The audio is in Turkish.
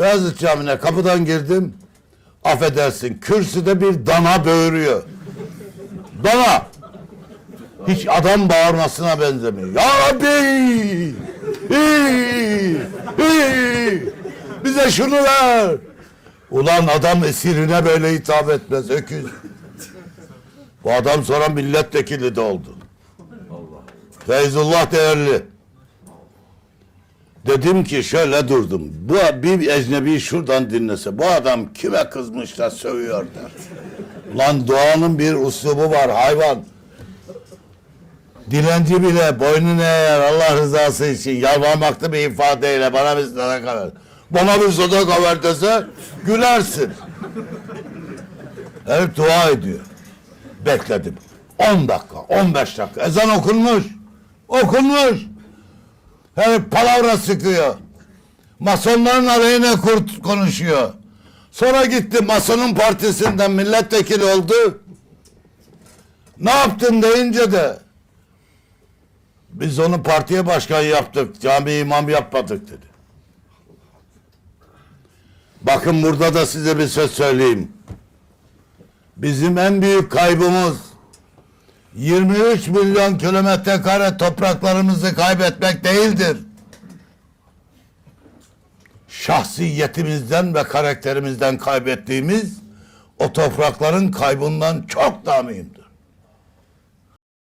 Beyazıt Camii'ne kapıdan girdim. Affedersin kürsüde bir dana böğürüyor. Dana. Hiç adam bağırmasına benzemiyor. Ya Rabbi! Hii! Hii! Bize şunu ver. Ulan adam esirine böyle hitap etmez öküz. Bu adam sonra milletvekili de oldu. Feyzullah değerli. Dedim ki şöyle durdum. Bu bir ecnebi şuradan dinlese bu adam kime kızmış da sövüyor der. Lan doğanın bir uslubu var hayvan. Dilenci bile boynunu eğer Allah rızası için yalvarmakta bir ifadeyle bana bir sadaka ver. Bana bir sadaka ver dese gülersin. Herif dua ediyor. Bekledim. 10 dakika, 15 dakika. Ezan okunmuş. Okunmuş. Herif palavra sıkıyor. Masonların aleyhine kurt konuşuyor. Sonra gitti Mason'un partisinden milletvekili oldu. Ne yaptın deyince de biz onu partiye başkan yaptık, cami imam yapmadık dedi. Bakın burada da size bir söz söyleyeyim. Bizim en büyük kaybımız 23 milyon kilometre kare topraklarımızı kaybetmek değildir. Şahsiyetimizden ve karakterimizden kaybettiğimiz o toprakların kaybından çok daha mühimdir.